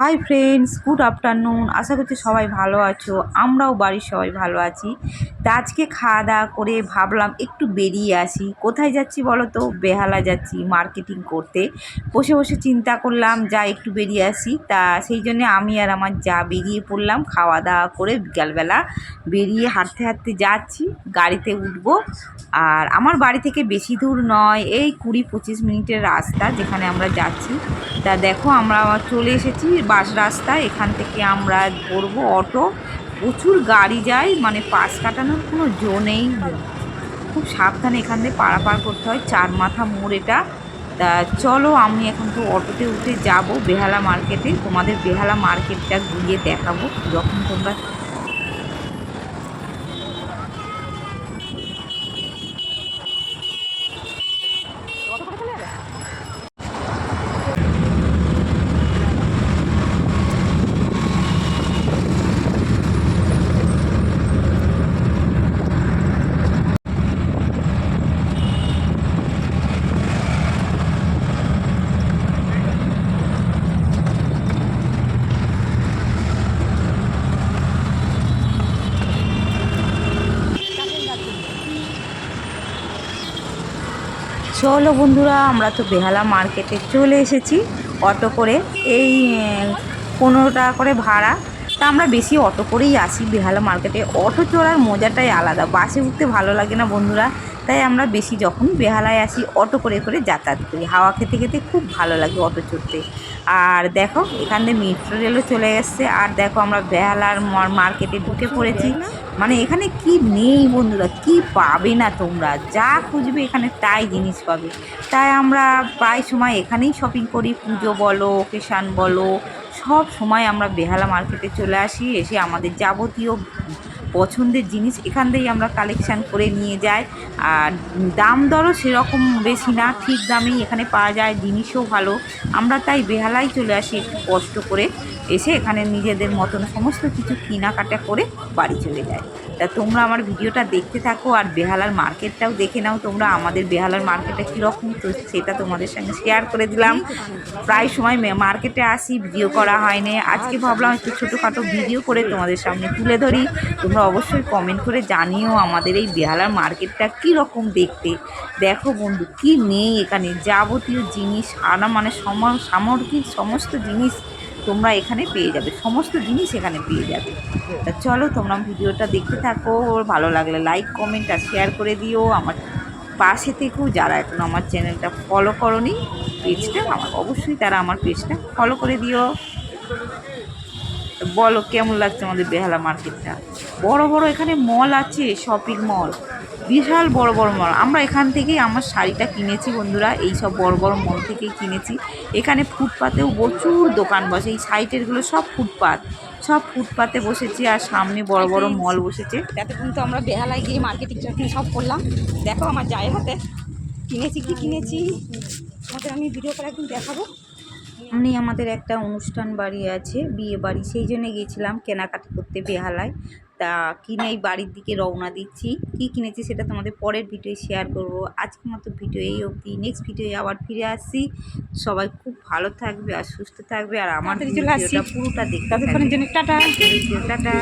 High friends good afternoon আশা করছি সবাই ভালো আছো। আমরাও বাড়ির সবাই ভালো আছি। তা আজকে খাওয়া দাওয়া করে ভাবলাম একটু বেরিয়ে আসি। কোথায় যাচ্ছি বলো তো? বেহালা যাচ্ছি মার্কেটিং করতে। বসে বসে চিন্তা করলাম, যা একটু বেরিয়ে আসি। তা সেই জন্যে আমি আর আমার যা বেরিয়ে পড়লাম, খাওয়া দাওয়া করে বিকালবেলা বেরিয়ে হাঁটতে হাঁটতে যাচ্ছি। গাড়িতে উঠব। আর আমার বাড়ি থেকে বেশি দূর নয়, এই কুড়ি পঁচিশ মিনিটের রাস্তা যেখানে আমরা যাচ্ছি। তা দেখো আমরা চলে এসেছি বাস রাস্তা, এখান থেকে আমরা ধরবো অটো। প্রচুর গাড়ি যায় মানে পাশ কাটানোর কোনো জো নেই। খুব সাবধানে এখান থেকে পারাপার করতে হয়, চার মাথা মোড় এটা। তা চলো, আমি এখন তো অটোতে উঠে যাব, বেহালা মার্কেটে। তোমাদের বেহালা মার্কেটটা ঘুরিয়ে দেখাবো, যখন তোমরা চলো বন্ধুরা, আমরা তো বেহালা মার্কেটে চলে এসেছি অটো করে। এই পনেরো টাকা করে ভাড়া। তা আমরা বেশি অটো করেই আসি বেহালা মার্কেটে। অটো চড়ার মজাটাই আলাদা, বাসে উঠতে ভালো লাগে না বন্ধুরা। তাই আমরা বেশি যখন বেহালায় আসি, অটো করে করে যাতায়াত করি। হাওয়া খেতে খেতে খুব ভালো লাগে অটো চড়তে। আর দেখো, এখান দিয়ে মেট্রো রেলও চলে এসছে। আর দেখো, আমরা বেহালার মার্কেটে ঢুকে পড়েছি। মানে এখানে কি নেই বন্ধুরা, কি পাবে না তোমরা? যা খুঁজবে এখানে তাই জিনিস পাবে। তাই আমরা প্রায় সময় এখানেই শপিং করি। পুজো বলো ওকেশান বলো, সব সময় আমরা বেহালা মার্কেটে চলে আসি, এসে আমাদের যাবতীয় পছন্দের জিনিস, এখান থেকেই আমরা কালেকশান করে নিয়ে যাই। আর দাম দরও সেরকম বেশি না, ঠিক দামেই এখানে পাওয়া যায়, জিনিসও ভালো। আমরা তাই বেহালাই চলে আসি একটু কষ্ট করে, এসে এখানে নিজেদের মতন সমস্ত কিছু কেনাকাটা করে বাড়ি চলে যায় তা তোমরা আমার ভিডিওটা দেখতে থাকো আর বেহালার মার্কেটটাও দেখে নাও তোমরা আমাদের বেহালার মার্কেটটা কীরকম তো সেটা তোমাদের সঙ্গে শেয়ার করে দিলাম। প্রায় সময় মার্কেটে আসি ভিডিও করা হয়নি। আজকে ভাবলাম একটু ছোটোখাটো ভিডিও করে তোমাদের সামনে তুলে ধরি। তোমরা অবশ্যই কমেন্ট করে জানিও আমাদের এই বেহালার মার্কেটটা কীরকম দেখতে। দেখো বন্ধু, কি নেই এখানে। যাবতীয় জিনিস, আনা মানে সম- সামগ্রিক সমস্ত জিনিস তোমরা এখানে পেয়ে যাবে। সমস্ত জিনিস এখানে পেয়ে যাবে। তা চলো তোমরা ভিডিওটা দেখতে থাকো। ভালো লাগলে লাইক কমেন্ট আর শেয়ার করে দিও। আমার পাশে থেকেও যারা এখন আমার চ্যানেলটা ফলো করনি পেজটা আমার অবশ্যই তারা আমার পেজটা ফলো করে দিও। বলো কেমন লাগছে আমাদের বেহালা মার্কেটটা বড় বড় এখানে মল আছে শপিং মল বিশাল বড় বড় মল। আমরা এখান থেকেই আমার শাড়িটা কিনেছি বন্ধুরা এই সব বড় বড় মল থেকেই কিনেছি। এখানে ফুটপাতেও প্রচুর দোকান বসে এই সাইটেরগুলো সব ফুটপাত। সব ফুটপাতে বসেছি আর সামনে বড় বড় মল বসেছে। এতক্ষণ তো আমরা বেহালায় গিয়ে মার্কেটিং টার্কেটিং সব করলাম। দেখো আমার জায়ের হাতে। কিনেছি কি কিনেছি? তোমাদের আমি ভিডিও করে একদিন দেখাবো। সামনেই আমাদের একটা অনুষ্ঠান বাড়ি আছে বিয়ে বাড়ি। সেই জন্য গিয়েছিলাম কেনাকাটা করতে বেহালায়। তা কিনে এই বাড়ির দিকে রওনা দিচ্ছি। কি কিনেছি সেটা তোমাদের পরের ভিডিও শেয়ার করব। আজকের মতো ভিডিও এই অবধি। নেক্সট ভিডিও আবার ফিরে আসছি। সবাই খুব ভালো থাকবে আর সুস্থ থাকবে। আর আমার। ভিডিওটা পুরোটা দেখতে টাটা। টাটা।